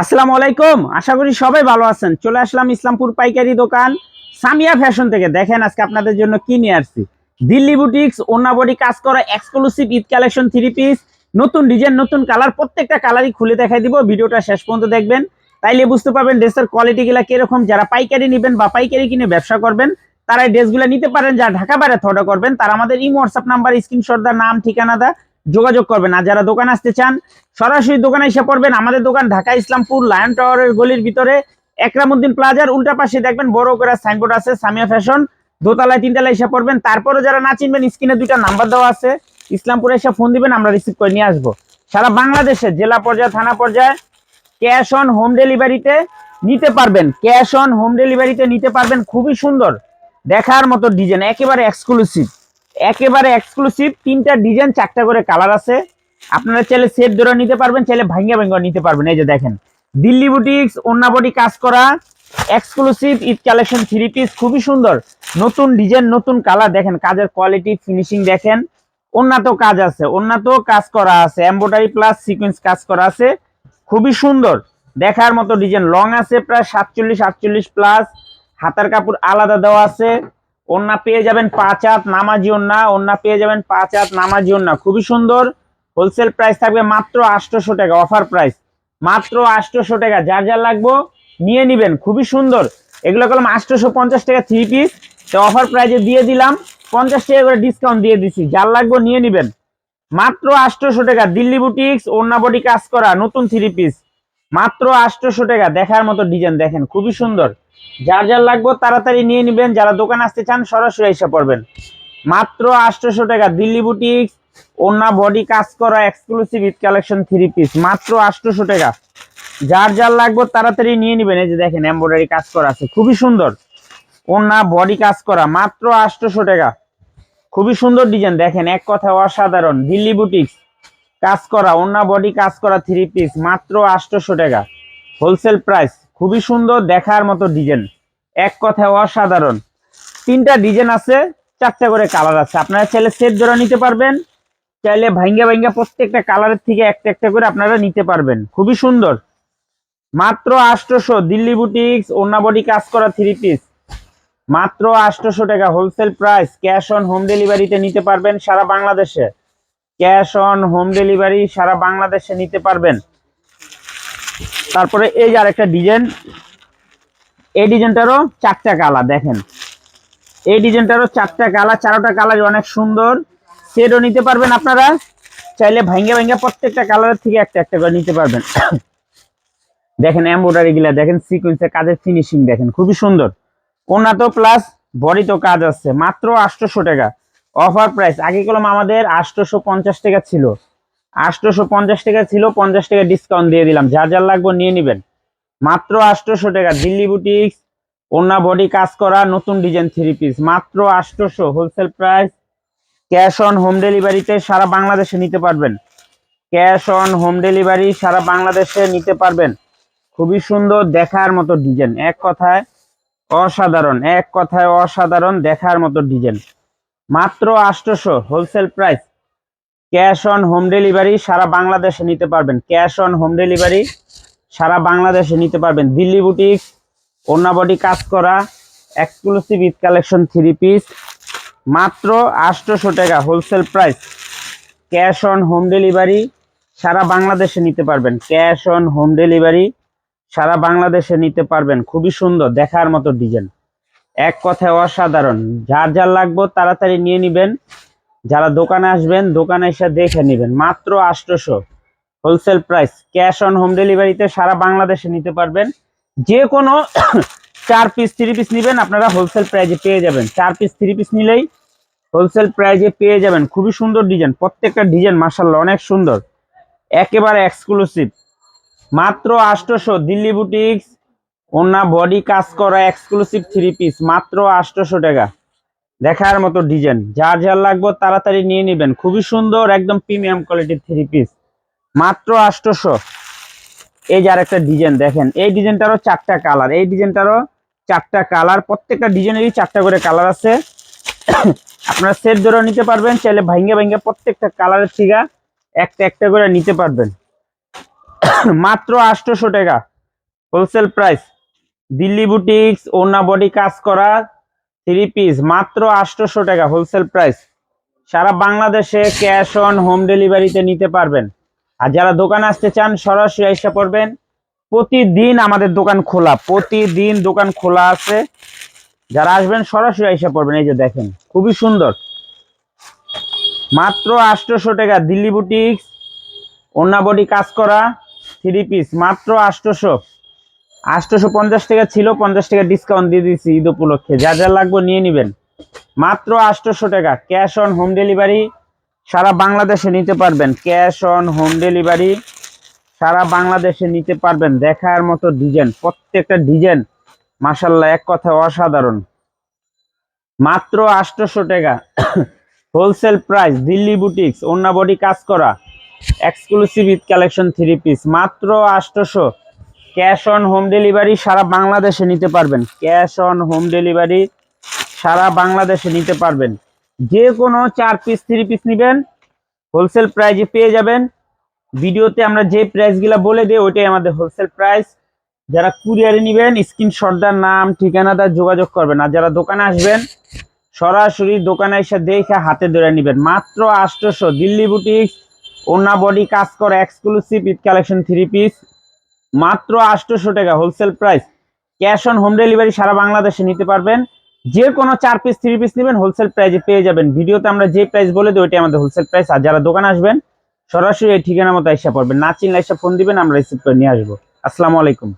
আসসালামু আলাইকুম আশা করি সবাই ভালো আছেন। চলে আসলাম ইসলামপুর পাইকারি দোকান সামিয়া ফ্যাশন থেকে। দেখেন আজকে আপনাদের জন্য কি নিয়ে আসছি। দিল্লি বুটিক্স ওনাবডি কাজ করা exclusive Eid collection three piece নতুন ডিজাইন নতুন কালার প্রত্যেকটা কালারই খুলে দেখাই দিব। ভিডিওটা শেষ পর্যন্ত দেখবেন। তাইলে বুঝতে পারবেন ড্রেসের কোয়ালিটি গুলা কীরকম। যারা পাইকারি নেবেন বা পাইকারি কিনে ব্যবসা করবেন তারা ড্রেসগুলো নিতে পারেন। যারা ঢাকা বাইরে অর্ডার করবেন, তারা আমাদের ইমো হোয়াটসঅ্যাপ নাম্বার স্ক্রিনশট দা নাম, ঠিকানা দা যোগাযোগ করবেন। আর যারা দোকান আসতে চান, সরাসরি দোকানে এসে পড়বেন। আমাদের দোকান ঢাকা ইসলামপুর, লায়ন টাওয়ারের গলির ভিতরে, একরামুদ্দিন প্লাজার উল্টা পাশে দেখবেন বড় করে সাইনবোর্ড আছে, সামিয়া ফ্যাশন দোতলায়, তিনতলায় এসে পড়বেন। তারপরে যারা না চিনবেন স্ক্রিনে দুইটা নাম্বার দেওয়া আছে। ইসলামপুরে এসে ফোন দিবেন, আমরা রিসিভ করে নিয়ে আসব। সারা বাংলাদেশে, জেলা পর্যায়ে, থানা পর্যায়ে ক্যাশ অন হোম ডেলিভারিতে নিতে পারবেন। ক্যাশ অন হোম ডেলিভারিতে নিতে পারবেন। খুবই সুন্দর। দেখার মতো ডিজাইন একেবারে এক্সক্লুসিভ একেবারে এক্সক্লুসিভ তিনটা ডিজাইন চারটা করে কালার আছে। আপনারা চাইলে সেট ধরে নিতে পারবেন, চাইলে ভাঙ্গা ভাঙ্গা নিতে পারবেন। এই যে দেখেন, দিল্লি বুটিক্স অন্যাবডি কাজ করা exclusive Eid collection three piece খুবই সুন্দর। নতুন ডিজাইন নতুন কালার দেখেন, কাজের কোয়ালিটি ফিনিশিং দেখেন। উন্নত কাজ আছে উন্নত কাজ করা আছে এমব্রয়ডারি প্লাস সিকোয়েন্স কাজ করা আছে। খুবই সুন্দর, দেখার মতো ডিজাইন লং আছে প্রায় সাতচল্লিশ, আটচল্লিশ প্লাস হাতার কাপড় আলাদা দেওয়া আছে। ওন্না পেয়ে যাবেন পাঁচ হাত, নামাজি ওন্না ওন্না পেয়ে যাবেন পাঁচ হাত, নামাজি ওন্না খুবই সুন্দর। হোলসেল প্রাইস থাকবে মাত্র আটশোশো টাকা, অফার প্রাইস। মাত্র আটশোশো টাকা, যার যার লাগবো নিয়ে নিবেন, খুবই সুন্দর। এগুলো করলাম আটশোশো পঞ্চাশ টাকা থ্রি পিস তো অফার প্রাইজে দিয়ে দিলাম, পঞ্চাশ টাকা করে ডিসকাউন্ট দিয়ে দিছি, যার লাগবো নিয়ে নিবেন। মাত্র আটশোশো টাকা, দিল্লি বুটিক্স ওন্না বডি কাজ করা, নতুন থ্রি পিস মাত্র আটশোশো টাকা। দেখার মতো ডিজাইন দেখেন, খুবই সুন্দর। যার যার লাগবো তাড়াতাড়ি নিয়ে নিবেন। যারা দোকান আসতে চান, সরাসরি এসে পড়বেন। মাত্র আটশোশো টাকা। দিল্লি বুটিক্স ওন্না বডি কাজ করা exclusive Eid collection three piece মাত্র আটশোশো টাকা। যার যার লাগবে, তাড়াতাড়ি নিয়ে নিবেন। এই যে দেখেন এমব্রয়ডারি কাজ করা আছে। খুবই সুন্দর। ওন্না বডি কাজ করা। মাত্র আটশোশো টাকা। খুবই সুন্দর ডিজাইন দেখেন, এক কথায় অসাধারণ। দিল্লি বুটিক্স কাজ করা ওন্না বডি কাজ করা থ্রি পিস মাত্র আটশোশো টাকা। হোলসেল প্রাইস খুবই সুন্দর, দেখার মতো ডিজাইন এক কথায় অসাধারণ। তিনটা ডিজাইন আছে, চারটা করে কালার আছে। আপনারা চাইলে সেট ধরে নিতে পারবেন, চাইলে ভাঙ্গা ভাঙ্গা প্রত্যেকটা কালারের থেকে একটা একটা করে আপনারা নিতে পারবেন। খুবই সুন্দর। মাত্র আটশোশো দিল্লি বুটিক্স বডি কাজ করা থ্রি পিস মাত্র আটশোশো টাকা wholesale price cash on home ডেলিভারিতে নিতে পারবেন সারা বাংলাদেশে। ক্যাশ অন হোম ডেলিভারি সারা বাংলাদেশে নিতে পারবেন। তারপরে এই যে আরেকটা ডিজাইন। এই ডিজাইনটারও চারটা কালার, দেখেন। এই ডিজাইনটারও চারটা কালার, চারোটা কালার অনেক সুন্দর। সেটও নিতে পারবেন আপনারা। চাইলে ভাঙ্গা ভাঙ্গা প্রত্যেকটা কালারের থেকে একটা একটা করে নিতে পারবেন। দেখেন এমব্রয়ডারি গুলা, দেখেন সিকুয়েন্সের কাজের ফিনিশিং দেখেন, খুবই সুন্দর। ওনা তো প্লাস বডি তো কাজ আছে, মাত্র আটশোশো টাকা। Offer price. আগে কলম আমাদের আটশোশো পঞ্চাশ টাকা ছিল। আটশোশো পঞ্চাশ টাকা ছিল, পঞ্চাশ টাকা ডিসকাউন্ট দিয়ে দিলাম। যার যার লাগবে নিয়ে নেবেন। মাত্র আটশোশো টাকা। দিল্লি বুটিক্স ওনা বডি কাজ করা, নতুন ডিজাইন থ্রি পিস মাত্র আটশোশো wholesale price cash on home ডেলিভারিতে সারা বাংলাদেশে নিতে পারবেন। ক্যাশ অন হোম ডেলিভারি সারা বাংলাদেশে নিতে পারবেন। খুবই সুন্দর দেখার মতো ডিজাইন এক কথায় অসাধারণ। এক কথায় অসাধারণ দেখার মতো ডিজাইন মাত্র আটশোশো wholesale price cash on home delivery সারা বাংলাদেশে নিতে পারবেন। ক্যাশ অন হোম ডেলিভারি সারা বাংলাদেশে নিতে পারবেন। দিল্লি বুটিক বডি কাজ করা exclusive Eid collection three piece মাত্র আটশোশো টাকা wholesale price cash on home delivery সারা বাংলাদেশে নিতে পারবেন। ক্যাশ অন হোম ডেলিভারি সারা বাংলাদেশে নিতে পারবেন। খুবই সুন্দর, দেখার মতো ডিজাইন এক কথায় অসাধারণ। যার যার লাগবে তাড়াতাড়ি নিয়ে নিবেন। যারা দোকানে আসবেন, দোকানে এসে দেখে নেবেন। মাত্র আটশোশো। Wholesale price. Cash on home ডেলিভারিতে সারা বাংলাদেশে নিতে পারবেন। যে কোনো চার পিস, থ্রি পিস নেবেন, আপনারা হোলসেল প্রাইজে পেয়ে যাবেন। চার পিস, থ্রি পিস নিলেই হোলসেল প্রাইজে পেয়ে যাবেন। খুবই সুন্দর ডিজাইন। প্রত্যেকটা ডিজাইন মার্শাল্লাহ অনেক সুন্দর। একেবারে এক্সক্লুসিভ। মাত্র আটশোশো। দিল্লি বুটিক্স ওনা বডি কাজ করা এক্সক্লুসিভ থ্রি পিস মাত্র আটশোশো টাকা। দেখার মতো ডিজাইন যার যার লাগবে তাড়াতাড়ি নিয়ে নেবেন। খুবই সুন্দর, একদম প্রিমিয়াম কোয়ালিটির থ্রি পিস মাত্র আটশোশো এই যে আরেকটা ডিজাইন দেখেন। এই ডিজাইনটারও চারটা কালার এই ডিজাইনটারও চারটা কালার প্রত্যেকটা ডিজাইনেরই চারটা করে কালার আছে। আপনারা সেট ধরে নিতে পারবেন। চাইলে ভাঙ্গে ভাঙ্গে প্রত্যেকটা কালারের থেকে একটা একটা করে নিতে পারবেন। মাত্র আটশোশো টাকা। হোলসেল প্রাইস দিল্লি বুটিক্স ওনা বডি কাজ করা থ্রি পিস মাত্র আটশোশো টাকা হোলসেল প্রাইস সারা বাংলাদেশে ক্যাশ অন হোম ডেলিভারিতে নিতে পারবেন। আর যারা দোকানে আসতে চান, সরাসরি এসে পড়বেন। প্রতিদিন আমাদের দোকান খোলা, প্রতিদিন দোকান খোলা আছে। যারা আসবেন, সরাসরি এসে পড়বেন, এই যে দেখেন, খুবই সুন্দর। মাত্র আটশোশো টাকা, দিল্লি বুটিক্স ওনা বডি কাজ করা থ্রি পিস মাত্র আটশোশো। আটশোশো পঞ্চাশ টাকা ছিল, পঞ্চাশ টাকা ডিসকাউন্ট দিয়ে দিচ্ছি ঈদ উপলক্ষে। যা যা লাগবে নিয়ে নেবেন। মাত্র আটশোশো টাকা। ক্যাশ অন হোম ডেলিভারি সারা বাংলাদেশে নিতে পারবেন। ক্যাশ অন হোম ডেলিভারি সারা বাংলাদেশে নিতে পারবেন। দেখার মতো ডিজাইন প্রত্যেকটা ডিজাইন মাসাল্লাহ এক কথা অসাধারণ। মাত্র আটশোশো টাকা। হোলসেল প্রাইস দিল্লি বুটিক্স অন্য বডি কাজ করা। Exclusive Eid collection three piece মাত্র আটশোশো। ক্যাশ অন হোম ডেলিভারি সারা বাংলাদেশে নিতে পারবেন। ক্যাশ অন হোম ডেলিভারি সারা বাংলাদেশে নিতে পারবেন। যে কোনো চার পিস থ্রি পিস নেবেন হোলসেল প্রাইজে পেয়ে যাবেন। ভিডিওতে আমরা যে প্রাইসগুলো বলে দিই, ওইটাই আমাদের হোলসেল প্রাইস যারা কুরিয়ারে নেবেন স্ক্রিনশটদার নাম ঠিকানাদার যোগাযোগ করবেন। আর যারা দোকানে আসবেন, সরাসরি দোকানে এসে দেখে হাতে ধরে নেবেন। মাত্র আষ্টশো দিল্লি বুটিক্স ওনা বডি কাজ করে exclusive Eid collection three piece মাত্র আটশোশো টাকা wholesale price cash on home delivery সারা বাংলাদেশে নিতে পারবেন। যে কোনো চার পিস থ্রি পিস নেবেন হোলসেল প্রাইসে পেয়ে যাবেন। ভিডিওতে আমরা যে প্রাইস বলে দিই ওইটাই আমাদের হোলসেল প্রাইস আর যারা দোকানে আসবেন, সরাসরি এই ঠিকানা মতো এসে পড়বেন। না চিনলে এসে ফোন দিবেন, আমরা রিসিভ করে নিয়ে আসব। আসসালামু আলাইকুম।